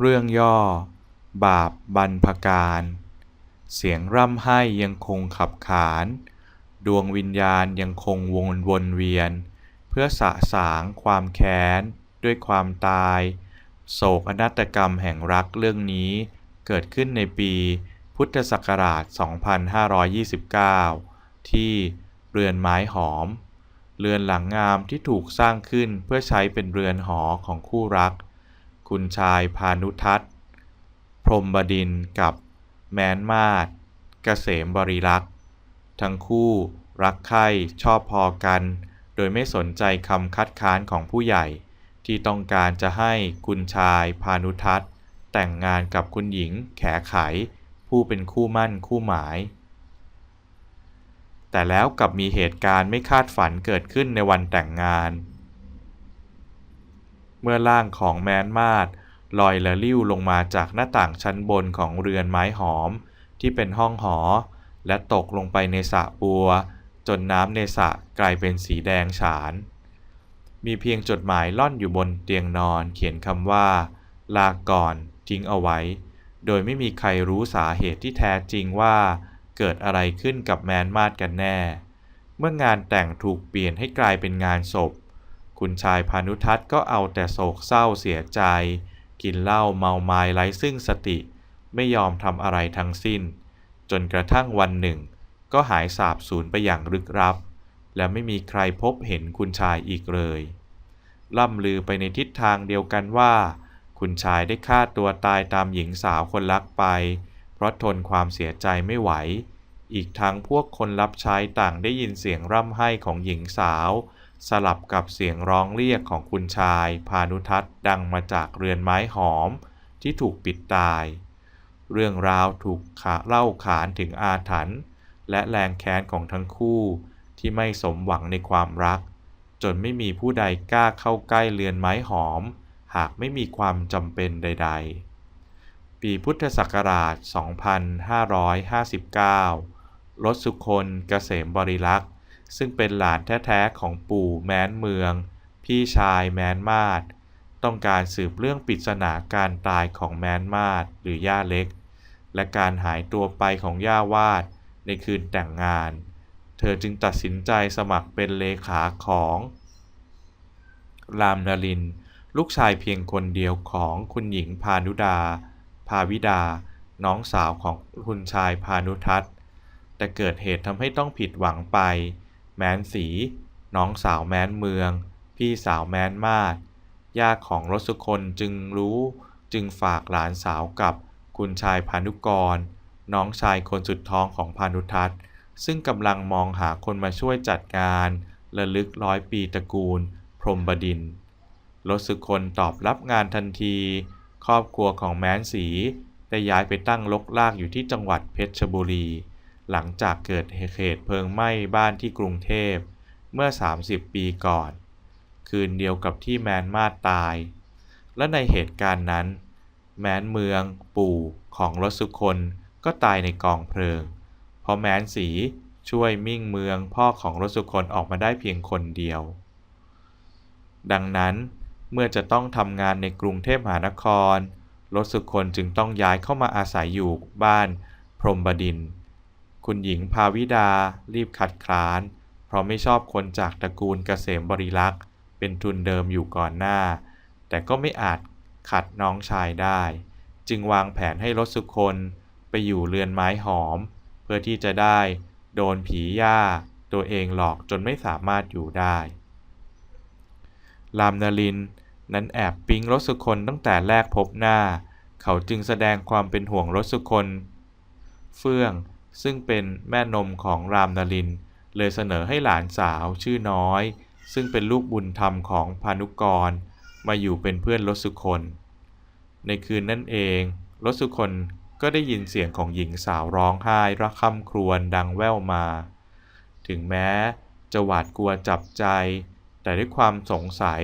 เรื่องย่อ บาปบรรพการ เสียงร่ำไห้ยังคงขับขาน ดวงวิญญาณยังคงวนวนเวียน เพื่อสะสางความแค้น ด้วยความตาย โศกอนาตกรรมแห่งรักเรื่องนี้เกิดขึ้นในปีพุทธศักราช 2529 ที่เรือนไม้หอม เรือนหลังงามที่ถูกสร้างขึ้นเพื่อใช้เป็นเรือนหอของคู่รัก คุณชายพานุทัศน์ พรมบดินกับแม้นมาศเกษมบริรักษ์ ทั้งคู่รักใคร่ชอบพอกัน โดยไม่สนใจคำคัดค้านของผู้ใหญ่ ที่ต้องการจะให้คุณชายพานุทัศน์ แต่งงานกับคุณหญิงแขไข ผู้เป็นคู่มั่นคู่หมาย แต่แล้วกลับมีเหตุการณ์ไม่คาดฝันเกิดขึ้นในวันแต่งงาน เมื่อร่างของแมนมาศลอยละลิ้วลงมาจากหน้าต่างชั้นบนของเรือนไม้หอม ที่เป็นห้องหอ และตกลงไปในสระบัว จนน้ำในสระกลายเป็นสีแดงฉาน มีเพียงจดหมายล่อนอยู่บนเตียงนอนเขียนคำว่า ลาก่อนทิ้งเอาไว้ โดยไม่มีใครรู้สาเหตุที่แท้จริงว่าเกิดอะไรขึ้นกับแมนมาดกันแน่ เมื่องานแต่งถูกเปลี่ยนให้กลายเป็นงานศพ คุณชายพานุทัศน์ก็เอาแต่โศกเศร้าเสียใจ กินเหล้าเมาไม้ไร้ซึ่งสติ ไม่ยอมทำอะไรทั้งสิ้น จนกระทั่งวันหนึ่ง ก็หายสาบสูญไปอย่างลึกลับ และไม่มีใครพบเห็นคุณชายอีกเลย ล่ำลือไปในทิศทางเดียวกันว่า คุณชายได้ฆ่าตัวตายตามหญิงสาวคนรักไป เพราะทนความเสียใจไม่ไหว อีกทั้งพวกคนรับใช้ต่างได้ยินเสียงร่ำไห้ของหญิงสาว สลับกับเสียงร้องเรียกของคุณชาย พานุทัศน์ดังมาจากเรือนไม้หอมที่ถูกปิดตาย เรื่องราวถูกขาเล่าขานถึงอาถรรพ์และแรงแค้นของทั้งคู่ที่ไม่สมหวังในความรัก จนไม่มีผู้ใดกล้าเข้าใกล้เรือนไม้หอม หากไม่มีความจำเป็นใด ๆ ปีพุทธศักราช 2559 รถสุคนเกษมบริลักษ์ ซึ่งเป็นหลานแท้ๆของปู่แม้นเมือง พี่ชายแม้นมาศต้องการสืบเรื่องปริศนาการตายของแม้นมาศหรือย่าเล็ก และการหายตัวไปของย่าวาดในคืนแต่งงาน เธอจึงตัดสินใจสมัครเป็นเลขาของรามนลิน ลูกชายเพียงคนเดียวของคุณหญิงพานุดา ภาวิดา น้องสาวของคุณชายพานุทัศน์แต่เกิดเหตุทำให้ต้องผิดหวังไป แม้นสี น้องสาวแม้นเมือง พี่สาวแม้นมาศญาติของรสุคนจึงรู้จึงฝากหลานสาวกับคุณชายพานุกร น้องชายคนสุดท้องของพานุทัศน์ ซึ่งกำลังมองหาคนมาช่วยจัดงานระลึกร้อยปีตระกูล พรหมบดินรสสุคนตอบรับงานทันที ครอบครัวของแม้นสีได้ย้ายไปตั้งลกลากอยู่ที่จังหวัดเพชรบุรี หลังจากเกิดเหตุเพลิงไหม้บ้านที่กรุงเทพ เมื่อ 30 ปีก่อน คืนเดียวกับที่แมนมาตาย และในเหตุการณ์นั้น แมนเมือง ปู่ของรถสุคนก็ตายในกองเพลิง เพราะแมนสีช่วยมิ่งเมืองพ่อของรถสุคนออกมาได้เพียงคนเดียว ดังนั้นเมื่อจะต้องทำงานในกรุงเทพมหานครรถสุคนจึงต้องย้ายเข้ามาอาศัยอยู่บ้านพรหมบดินทร์ คุณหญิงภาวิดา รีบขัดคร้าน เพราะไม่ชอบคนจากตระกูลเกษมบริลักษ์เป็นทุนเดิมอยู่ก่อนหน้า แต่ก็ไม่อาจขัดน้องชายได้ จึงวางแผนให้รถสุคนไปอยู่เรือนไม้หอม เพื่อที่จะได้โดนผีย่า ตัวเองหลอกจนไม่สามารถอยู่ได้รามนาลินนั้นแอบปิ๊งรถสุคนตั้งแต่แรกพบหน้า เขาจึงแสดงความเป็นห่วงรถสุคน เฟื่อง ซึ่งเป็นแม่นมของรามนลิน เลยเสนอให้หลานสาวชื่อน้อย ซึ่งเป็นลูกบุญธรรมของพานุกร มาอยู่เป็นเพื่อนรถสุคนในคืนนั่นเองรถสุคนก็ได้ยินเสียงของหญิงสาวร้องไห้ระคำครวญดังแว่วมา ถึงแม้จะหวาดกลัวจับใจ แต่ด้วยความสงสัย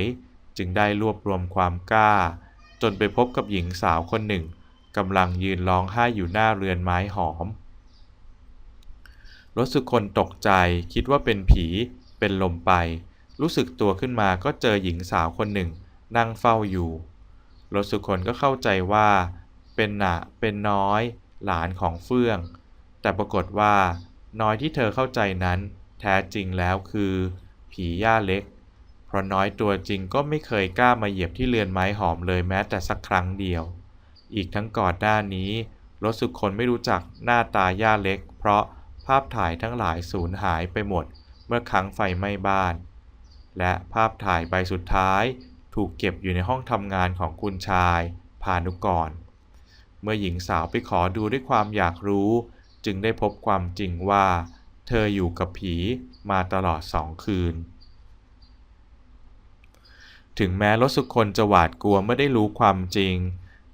จึงได้รวบรวมความกล้า จนไปพบกับหญิงสาวคนหนึ่งกำลังยืนร้องไห้อยู่หน้าเรือนไม้หอม รถสุคนตกใจคิดว่าเป็นผี เป็นลมไป รู้สึกตัวขึ้นมาก็เจอหญิงสาวคนหนึ่ง นั่งเฝ้าอยู่รสสุคนก็เข้าใจว่า เป็นหนะเป็นน้อย หลานของเฟื่อง แต่ปรากฏว่า น้อยที่เธอเข้าใจนั้น แท้จริงแล้วคือ ผีย่าเล็ก เพราะน้อยตัวจริงก็ไม่เคยกล้ามาเหยียบที่เรือนไม้หอมเลยแม้แต่สักครั้งเดียว อีกทั้งก่อนหน้านี้รสุคนไม่รู้จักหน้าตาย่าเล็ก เพราะ ภาพถ่ายทั้งหลายสูญหายไปหมดเมื่อครั้งไฟไหม้บ้าน และภาพถ่ายใบสุดท้ายถูกเก็บอยู่ในห้องทำงานของคุณชาย พานุกร เมื่อหญิงสาวไปขอดูด้วยความอยากรู้ จึงได้พบความจริงว่า เธออยู่กับผีมาตลอดสองคืน ถึงแม้รสุคนจะหวาดกลัวเมื่อได้รู้ความจริง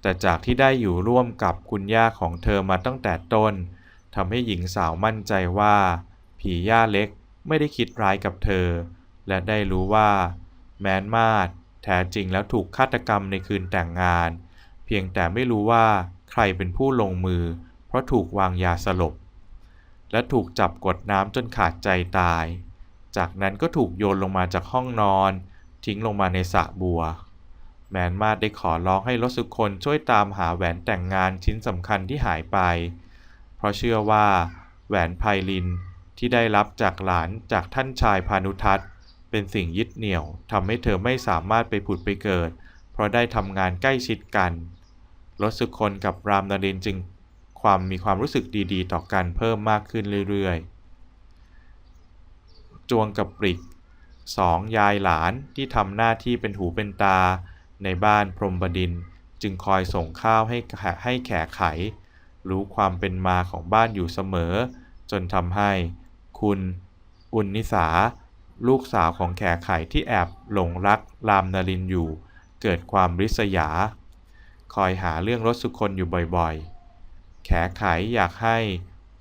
แต่จากที่ได้อยู่ร่วมกับคุณย่าของเธอมาตั้งแต่ต้น ทำให้หญิงสาวมั่นใจว่า ผีย่าเล็กไม่ได้คิดร้ายกับเธอ และได้รู้ว่า แมนมาดแท้จริงแล้วถูกฆาตกรรมในคืนแต่งงาน เพียงแต่ไม่รู้ว่าใครเป็นผู้ลงมือ เพราะถูกวางยาสลบ และถูกจับกดน้ำจนขาดใจตาย จากนั้นก็ถูกโยนลงมาจากห้องนอน ทิ้งลงมาในสระบัว แมนมาดได้ขอร้องให้รสสุคนช่วยตามหาแหวนแต่งงานชิ้นสำคัญที่หายไป ราะเชื่อว่า แหวนไพลินที่ได้รับจากหลานจากท่านชายพานุทัศน์ เป็นสิ่งยึดเหนี่ยวทำให้เธอไม่สามารถไปผุดไปเกิด เพราะได้ทำงานใกล้ชิดกันรสสุคนกับรามนรินทร์จึงความมีความรู้สึกดีๆ ต่อกันเพิ่มมากขึ้นเรื่อยๆ จวงกับปริกสองยายหลานที่ทำหน้าที่เป็นหูเป็นตา ในบ้านพรหมบดินจึงคอยส่งข้าวให้แขให้แขกไข รู้ความเป็นมาของบ้านอยู่เสมอ จนทำให้ คุณ อุณนิสา ลูกสาวของแขกไข่ที่แอบหลงรักรามนรินอยู่ เกิดความริษยา คอยหาเรื่องรถสุคนอยู่บ่อยๆ แขกไขอยากให้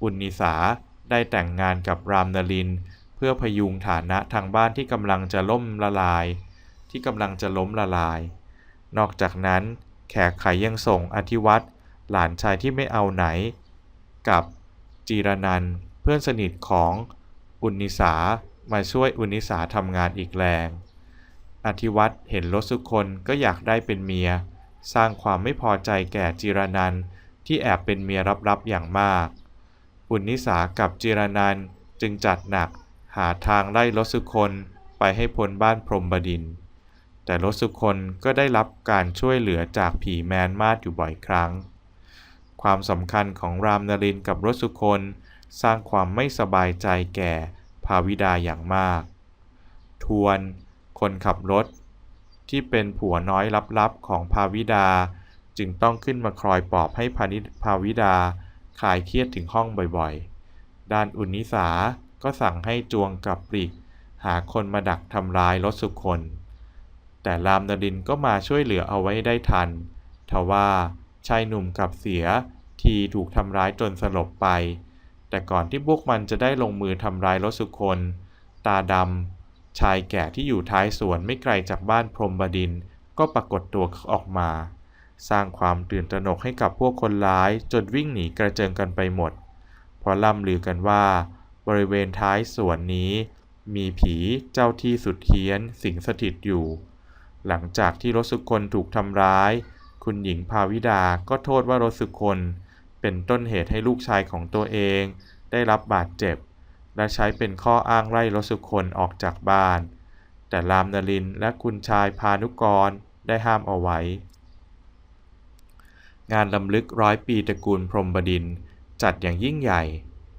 อุณนิสาได้แต่งงานกับรามนริน เพื่อพยุงฐานะทางบ้านที่กำลังจะล่มละลาย ที่กำลังจะล้มละลาย นอกจากนั้นแขกไขยังส่งอธิวัตร หลานชายที่ไม่เอาไหน กับจีรนันเพื่อนสนิทของอุนิสามาช่วยอุนิสาทำงานอีกแรง อธิวัตเห็นรสสุคนก็อยากได้เป็นเมีย สร้างความไม่พอใจแก่จีรนันที่แอบเป็นเมียลับๆอย่างมาก อุนิสากับจีรนันจึงจัดหนักหาทางไล่รสสุคนไปให้พ้นบ้านพรหมบดิน แต่รสสุคนก็ได้รับการช่วยเหลือจากผีแมนมาดอยู่บ่อยครั้ง ความสำคัญของรามนรินกับรสสุคน สร้างความไม่สบายใจแก่ภาวิดาอย่างมาก ทวน คนขับรถ ที่เป็นผัวน้อยลับๆของภาวิดา จึงต้องขึ้นมาคอยปลอบให้พานิภาวิดาคลายเครียดถึงห้องบ่อยๆ ด้านอุนิสาก็สั่งให้จวงกับปริกหาคนมาดักทำร้ายรถสุคน แต่รามนรินก็มาช่วยเหลือเอาไว้ได้ทัน ทว่าชายหนุ่มกับเสีย ทีถูกทำร้ายจนสลบไป แต่ก่อนที่พวกมันจะได้ลงมือทำร้ายรถสุคน ตาดำชายแก่ที่อยู่ท้ายสวนไม่ไกลจากบ้านพรหมบดินก็ปรากฏตัวออกมา สร้างความตื่นตระหนกให้กับพวกคนร้ายจนวิ่งหนีกระเจิงกันไปหมด เพราะล่ำลือกันว่า บริเวณท้ายสวนนี้ มีผีเจ้าที่สุดเฮี้ยนสิงสถิตอยู่ หลังจากที่รถสุคนถูกทำร้าย คุณหญิงภาวิดาก็โทษว่ารถสุคน เป็นต้นเหตุให้ลูกชายของตัวเอง ได้รับบาดเจ็บ และใช้เป็นข้ออ้างไล่รถสุคนออกจากบ้าน แต่รามนรินและคุณชายพานุกรได้ห้ามเอาไว้ งานลำลึกร้อยปีตระกูลพรมบดินจัดอย่างยิ่งใหญ่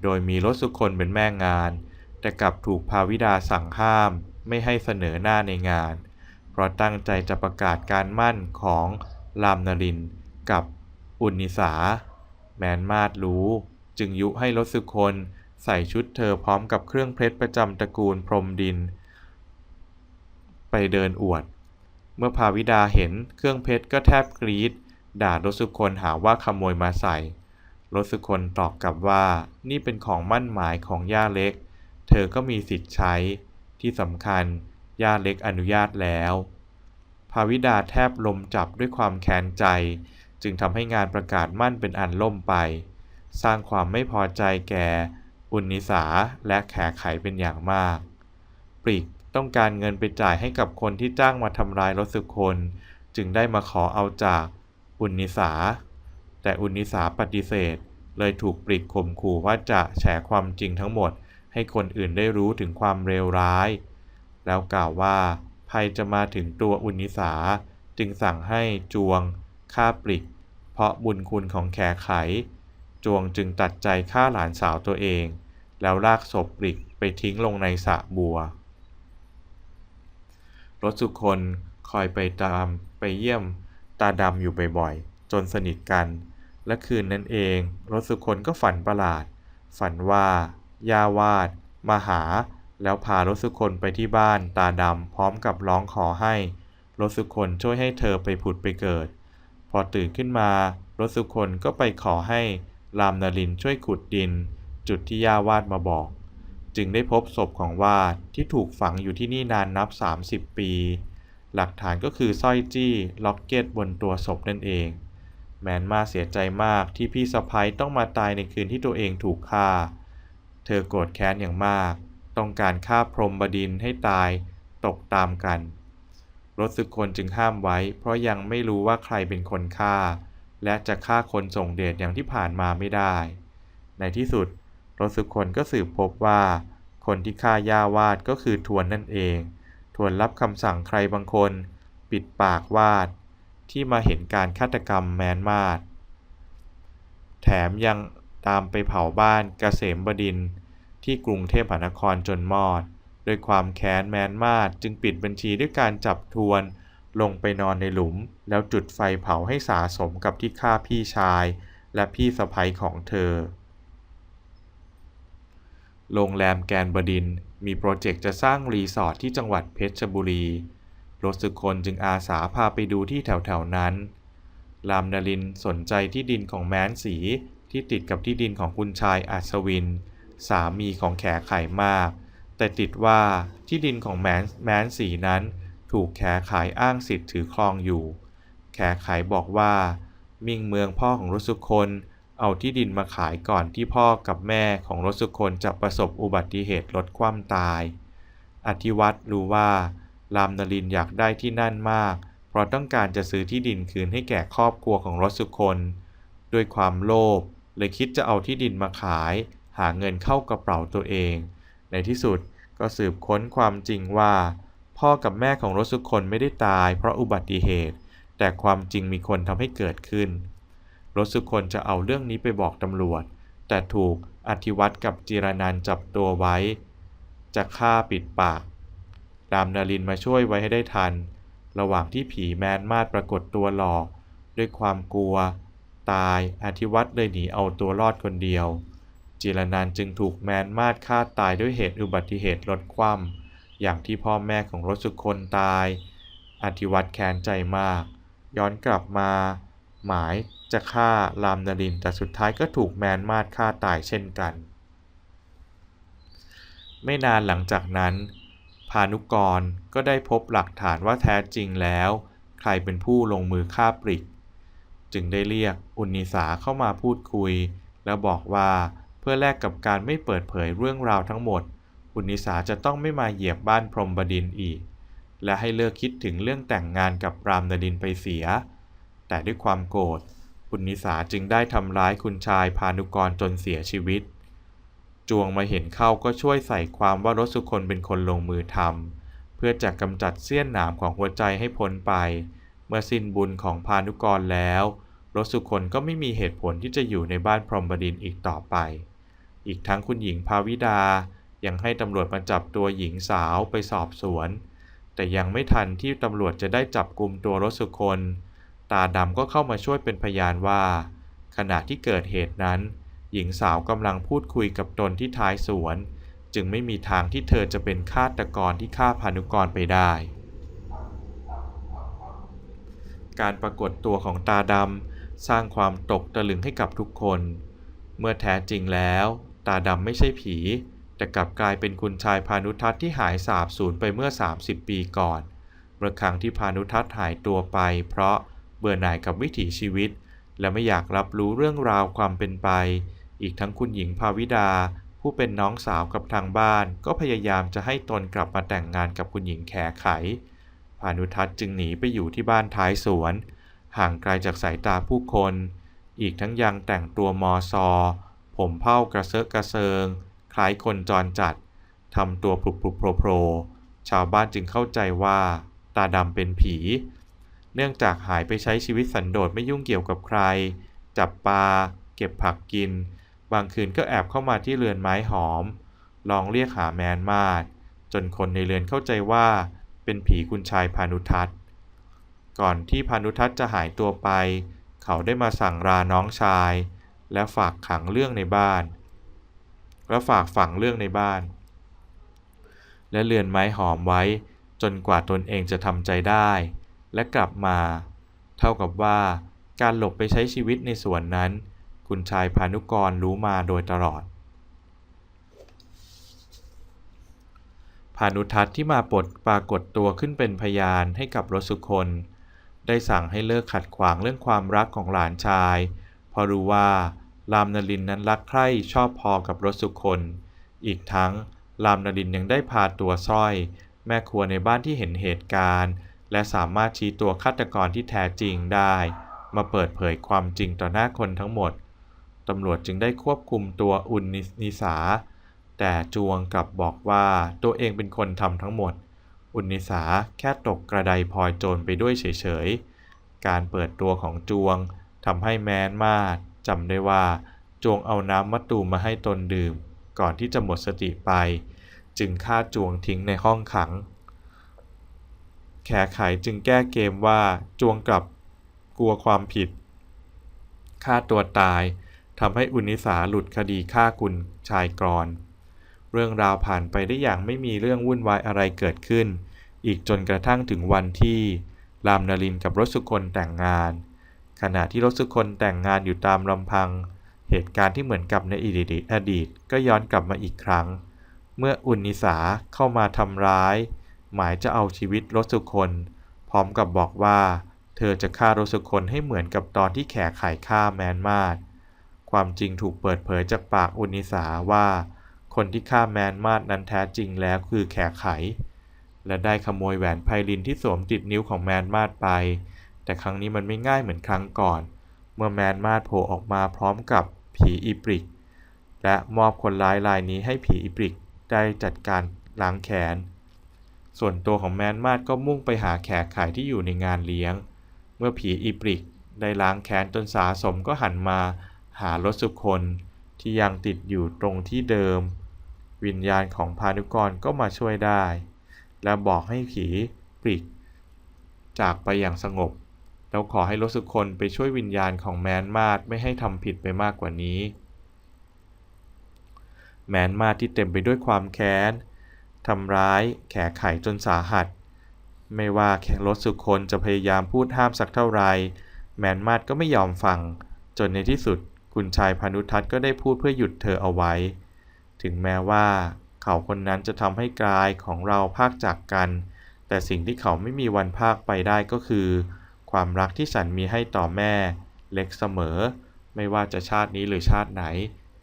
โดยมีรถสุคนเป็นแม่งาน แต่กลับถูกภาวิดาสั่งห้ามไม่ให้เสนอหน้าในงาน เพราะตั้งใจจะประกาศการมั่นของรามนรินกับอุณนิสา แมนมาดรู้ จึงยุให้รสุคน ใส่ชุดเธอพร้อมกับเครื่องเพชรประจำตระกูลพรมดิน ไปเดินอวด เมื่อภาวิดาเห็นเครื่องเพชรก็แทบกรีดด่ารสุคนหาว่าขโมยมาใส่รสุคนตอบกลับว่านี่เป็นของมั่นหมายของย่าเล็ก เธอก็มีสิทธิ์ใช้ ที่สำคัญย่าเล็กอนุญาตแล้ว ภาวิดาแทบลมจับด้วยความแค้นใจ จึงทำให้งานประกาศมั่นเป็นอันล่มไป สร้างความไม่พอใจแก่ อุนิสาและแขกไขเป็นอย่างมาก ปริกต้องการเงินไปจ่ายให้กับคนที่จ้างมาทำร้ายรถสุคน จึงได้มาขอเอาจากอุนิสา แต่อุนิสาปฏิเสธ เลยถูกปลิกข่มขู่ว่าจะแฉความจริงทั้งหมด ให้คนอื่นได้รู้ถึงความเลวร้าย แล้วกล่าวว่าภัยจะมาถึงตัวอุนิสา จึงสั่งให้จวงฆ่าปลิก เพราะบุญคุณของแขไข จวงจึงตัดใจฆ่าหลานสาวตัวเอง แล้วลากศพปลิกไปทิ้งลงในสระบัว รถสุคนคอยไปตามไปเยี่ยมตาดำอยู่บ่อยๆ จนสนิทกัน และคืนนั้นเองรถสุคนก็ฝันประหลาด ฝันว่ายาวาด มาหา แล้วพารถสุคนไปที่บ้านตาดำพร้อมกับร้องขอให้รถสุคนช่วยให้เธอไปผุดไปเกิด อตื่นขึ้นมารถสุคนก็ไปขอให้รามนลินช่วยขุดดิน จุดที่ย่าวาดมาบอก จึงได้พบศพของวาดที่ถูกฝังอยู่ที่นี่นานนับ 30 ปี หลักฐานก็คือสร้อยจี้ล็อกเก็ตบนตัวศพนั่นเอง แมนมาเสียใจมากที่พี่สะพ้ยต้องมาตายในคืนที่ตัวเองถูกฆ่า เธอโกรธแค้นอย่างมาก ต้องการฆ่าพรหมบดินให้ตายตกตามกัน รถสึกคนจึงห้ามไว้ เพราะยังไม่รู้ว่าใครเป็นคนฆ่า และจะฆ่าคนส่งเดชอย่างที่ผ่านมาไม่ได้ ในที่สุดรถสึกคนก็สืบพบว่า คนที่ฆ่าย่าวาดก็คือทวนนั่นเอง ทวนรับคำสั่งใครบางคน ปิดปากวาด ที่มาเห็นการฆาตกรรมแมนมาดแถมยังตามไปเผาบ้านเกษมบดินที่กรุงเทพมหานครจนมอด โดยความแค้นแมนมาดจึงปิดบัญชีด้วยการจับทวน ลงไปนอนในหลุม แล้วจุดไฟเผาให้สาสมกับที่ฆ่าพี่ชาย และพี่สะใภ้ของเธอ โรงแรมแกรนด์บดินมีโปรเจกต์จะสร้างรีสอร์ทที่จังหวัดเพชรบุรีรสึกคนจึงอาสาพาไปดูที่แถวๆนั้น รามนลินสนใจที่ดินของแมนสีที่ติดกับที่ดินของคุณชายอัศวิน สามีของแขไขมาก แต่ติดว่าที่ดินของแมนแมนสีนั้น ถูกแขไขอ้างสิทธิ์ถือครองอยู่ แขไขบอกว่า มิ่งเมืองพ่อของรสุคนเอาที่ดินมาขายก่อนที่พ่อกับแม่ของรสุคนจะประสบอุบัติเหตุรถคว่ำตาย อธิวัตรรู้ว่า รามนลินอยากได้ที่นั่นมาก เพราะต้องการจะซื้อที่ดินคืนให้แก่ครอบครัวของรสุคนด้วยความโลภเลยคิดจะเอาที่ดินมาขาย หาเงินเข้ากระเป๋าตัวเอง ในที่สุดก็สืบค้นความจริงว่า พ่อกับแม่ของรถสุคนไม่ได้ตายเพราะอุบัติเหตุ แต่ความจริงมีคนทำให้เกิดขึ้นรถสุคนจะเอาเรื่องนี้ไปบอกตำรวจ แต่ถูกอธิวัตรกับจิรนันจับตัวไว้ จะฆ่าปิดปาก รามนารินมาช่วยไว้ให้ได้ทัน ระหว่างที่ผีแมนมาดปรากฏตัวหลอก ด้วยความกลัว ตายอธิวัตรเลยหนีเอาตัวรอดคนเดียว จิรนันจึงถูกแมนมาดฆ่าตายด้วยเหตุอุบัติเหตุรถคว่ำอย่างที่พ่อแม่ของรถสุคนตาย อธิวัตแค้นใจมาก ย้อนกลับมา หมายจะฆ่ารามนรินแต่สุดท้ายก็ถูกแมนมาดฆ่าตายเช่นกัน ไม่นานหลังจากนั้น พานุกรก็ได้พบหลักฐานว่าแท้จริงแล้ว ใครเป็นผู้ลงมือฆ่าปริก จึงได้เรียกอุนิสาเข้ามาพูดคุย แล้วบอกว่า พื่อแลกกับการไม่เปิดเผยเรื่องราวทั้งหมด อุนิสาจะต้องไม่มาเหยียบบ้านพรหมบดินอีก และให้เลิกคิดถึงเรื่องแต่งงานกับรามนดินไปเสีย แต่ด้วยความโกรธ อุนิสาจึงได้ทำร้ายคุณชายพานุกรจนเสียชีวิต จวงมาเห็นเข้าก็ช่วยใส่ความว่ารสสุคนเป็นคนลงมือทำเพื่อจะกำจัดเสี้ยนหนามของหัวใจให้พ้นไป เมื่อสิ้นบุญของพานุกรแล้วรสสุคนก็ไม่มีเหตุผลที่จะอยู่ในบ้านพรหมบดินอีกต่อไป อีกทั้งคุณหญิงภาวิดา ยังให้ตำรวจมาจับตัวหญิงสาวไปสอบสวน แต่ยังไม่ทันที่ตำรวจจะได้จับกลุ่มตัวรสสุคน ตาดำก็เข้ามาช่วยเป็นพยานว่า ขณะที่เกิดเหตุนั้น หญิงสาวกำลังพูดคุยกับตนที่ท้ายสวน จึงไม่มีทางที่เธอจะเป็นฆาตกรที่ฆ่าพานุกรไปได้ การปรากฏตัวของตาดำสร้างความตกตะลึงให้กับทุกคน เมื่อแท้จริงแล้ว ตาดำไม่ใช่ผี แต่กลับกลายเป็นคุณชายพานุทัศน์ที่หายสาบสูญไปเมื่อ 30 ปีก่อนเมื่อครั้งที่พานุทัศน์หายตัวไป เพราะเบื่อหน่ายกับวิถีชีวิต และไม่อยากรับรู้เรื่องราวความเป็นไป อีกทั้งคุณหญิงภาวิดา ผู้เป็นน้องสาวกับทางบ้าน ก็พยายามจะให้ตนกลับมาแต่งงานกับคุณหญิงแขไขพานุทัศน์จึงหนีไปอยู่ที่บ้านท้ายสวน ห่างไกลจากสายตาผู้คน อีกทั้งยังแต่งตัวมอซอ ผมเผ้ากระเซาะกระเซิง คล้ายคนจรจัดทำตัวปลุกปลุกโผล่โผล่ชาวบ้านจึงเข้าใจว่า ตาดำเป็นผี เนื่องจากหายไปใช้ชีวิตสันโดษไม่ยุ่งเกี่ยวกับใคร จับปลา เก็บผักกิน บางคืนก็แอบเข้ามาที่เรือนไม้หอม ลองเรียกหาแมนมาด จนคนในเรือนเข้าใจว่า เป็นผีคุณชายพานุทัศน์ ก่อนที่พานุทัศน์จะหายตัวไป เขาได้มาสั่งราน้องชาย และฝากขังเรื่องในบ้าน และฝากฝังเรื่องในบ้าน และเรือนไม้หอมไว้จนกว่าตนเองจะทำใจได้ และกลับมา เท่ากับว่าการหลบไปใช้ชีวิตในสวนนั้น คุณชายพานุกรรู้มาโดยตลอดพานุทัศน์ที่มาปรดปรากฏตัวขึ้นเป็นพยานให้กับรสุคน ได้สั่งให้เลิกขัดขวางเรื่องความรักของหลานชาย เพราะรู้ว่ารามนลินนั้นรักใคร่ชอบพอกับรสุคน อีกทั้งรามนลินยังได้พาตัวสร้อย แม่ครัวในบ้านที่เห็นเหตุการณ์ และสามารถชี้ตัวฆาตกรที่แท้จริงได้ มาเปิดเผยความจริงต่อหน้าคนทั้งหมดตำรวจจึงได้ควบคุมตัวอุนนิสา แต่จวงกลับบอกว่าตัวเองเป็นคนทำทั้งหมด อุนนิสาแค่ตกกระไดพลอยโจรไปด้วยเฉยๆ การเปิดตัวของจวง ทำให้แม้นมาดจำได้ว่า จวงเอาน้ำมะตูมมาให้ตนดื่ม ก่อนที่จะหมดสติไป จึงฆ่าจวงทิ้งในห้องขัง แขไขจึงแก้เกมว่าจวงกลับกลัวความผิดฆ่าตัวตายทำให้อุนิสาหลุดคดีฆ่าคุณชายกรเรื่องราวผ่านไปได้อย่างไม่มีเรื่องวุ่นวายอะไรเกิดขึ้น อีกจนกระทั่งถึงวันที่ รามนลินกับรสุคนแต่งงาน ขณะที่รสุคนแต่งงานอยู่ตามลำพัง เหตุการณ์ที่เหมือนกับในอดีตอดีตก็ย้อนกลับมาอีกครั้ง เมื่ออุนิสาเข้ามาทำร้าย หมายจะเอาชีวิตรสุคน พร้อมกับบอกว่า เธอจะฆ่ารสุคนให้เหมือนกับตอนที่แขกไข่ฆ่าแมนมาดความจริงถูกเปิดเผยจากปากอุนิสาว่า คนที่ฆ่าแมนมาดนั้นแท้จริงแล้วคือแขกไข และได้ขโมยแหวนไพลินที่สวมติดนิ้วของแมนมาดไป แต่ครั้งนี้มันไม่ง่ายเหมือนครั้งก่อน เมื่อแมนมาดโผล่ออกมาพร้อมกับผีอีปริก และมอบคนร้ายรายนี้ให้ผีอีปริกได้จัดการล้างแค้น ส่วนตัวของแมนมาดก็มุ่งไปหาแขกไข่ที่อยู่ในงานเลี้ยง เมื่อผีอีปริกได้ล้างแค้นจนสาสมก็หันมาหารถสุคนที่ยังติดอยู่ตรงที่เดิม วิญญาณของพานุกรก็มาช่วยได้ และบอกให้ผีปริก จากไปอย่างสงบ แล้วขอให้รถสุคนไปช่วยวิญญาณของแมนมาดไม่ให้ทำผิดไปมากกว่านี้ แมนมาดที่เต็มไปด้วยความแค้นทำร้ายแขกไข่จนสาหัส ไม่ว่าแขกรถสุคนจะพยายามพูดห้ามสักเท่าไร แมนมาดก็ไม่ยอมฟัง จนในที่สุดคุณชายพานุทัศน์ก็ได้พูดเพื่อหยุดเธอเอาไว้ ถึงแม้ว่าเขาคนนั้นจะทำให้กายของเราพากจากกัน แต่สิ่งที่เขาไม่มีวันพากไปได้ก็คือ ความรักที่ฉันมีให้ต่อแม่ เล็กเสมอ ไม่ว่าจะชาตินี้หรือชาติไหน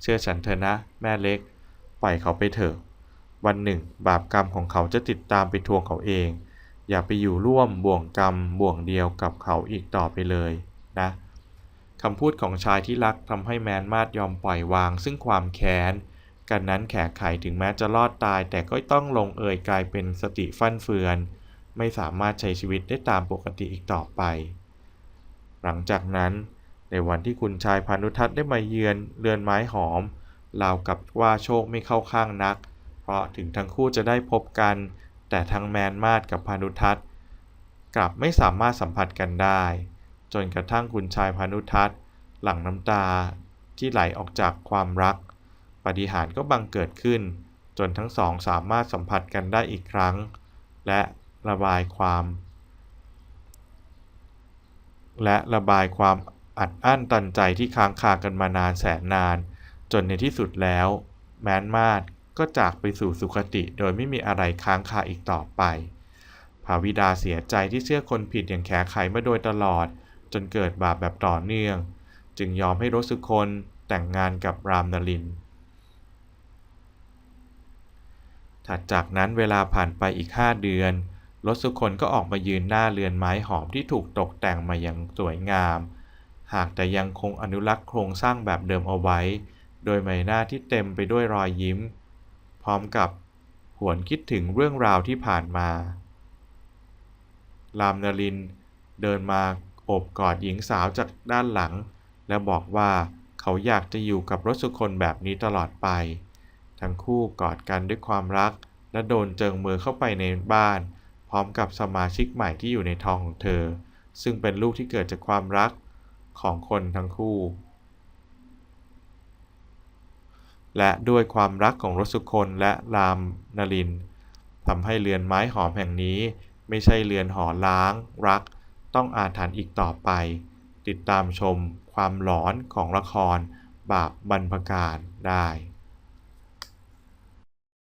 เชื่อฉันเถอะนะ แม่เล็ก ปล่อยเขาไปเถอะ วันหนึ่ง บาปกรรมของเขาจะติดตามไปทวงเขาเอง อย่าไปอยู่ร่วมบ่วงกรรมบ่วงเดียวกับเขาอีกต่อไปเลยนะคำพูดของชายที่รักทำให้แมนมาดยอมปล่อยวาง ซึ่งความแค้นกันนั้นแขกไข่ถึงแม้จะรอดตาย แต่ก็ต้องลงเอยกลายเป็นสติฟั่นเฟือน ไม่สามารถใช้ชีวิตได้ตามปกติอีกต่อไป หลังจากนั้นในวันที่คุณชายพานุทัศน์ได้มาเยือนเรือนไม้หอมราวกับว่าโชคไม่เข้าข้างนัก เพราะถึงทั้งคู่จะได้พบกัน แต่ทั้งแมนมาดกับพานุทัศน์กลับไม่สามารถสัมผัสกันได้ จนกระทั่งคุณชายพานุทัศน์ หลั่งน้ำตาที่ไหลออกจากความรักปาฏิหาริย์ก็บังเกิดขึ้น จนทั้งสองสามารถสัมผัสกันได้อีกครั้ง และ ระบายความ และระบายความอัดอั้นตันใจที่ค้างคากันมานานแสนนาน จนในที่สุดแล้ว แมนมาดก็จากไปสู่สุคติโดยไม่มีอะไรค้างคาอีกต่อไปภาวิดาเสียใจที่เชื่อคนผิดอย่างแขไขมาโดยตลอด จนเกิดบาปแบบต่อเนื่อง จึงยอมให้รสุคนแต่งงานกับรามนลิน ถัดจากนั้นเวลาผ่านไปอีกห้าเดือน รถสุคนก็ออกมายืนหน้าเรือนไม้หอมที่ถูกตกแต่งมาอย่างสวยงาม หากแต่ยังคงอนุรักษ์โครงสร้างแบบเดิมเอาไว้ โดยใบหน้าที่เต็มไปด้วยรอยยิ้ม พร้อมกับหวนคิดถึงเรื่องราวที่ผ่านมา รามนลินเดินมาโอบกอดหญิงสาวจากด้านหลัง และบอกว่าเขาอยากจะอยู่กับรถสุคนแบบนี้ตลอดไป ทั้งคู่กอดกันด้วยความรัก และโดนเจิงมือเข้าไปในบ้าน พร้อมกับสมาชิกใหม่ที่อยู่ในท้องของเธอ ซึ่งเป็นลูกที่เกิดจากความรักของคนทั้งคู่ และด้วยความรักของรสสุคนและรามนลินทำให้เรือนไม้หอมแห่งนี้ ไม่ใช่เรือนหอล้าง รัก ต้องอาถรรพ์อีกต่อไป ติดตามชมความหลอนของละครบาปบรรพการได้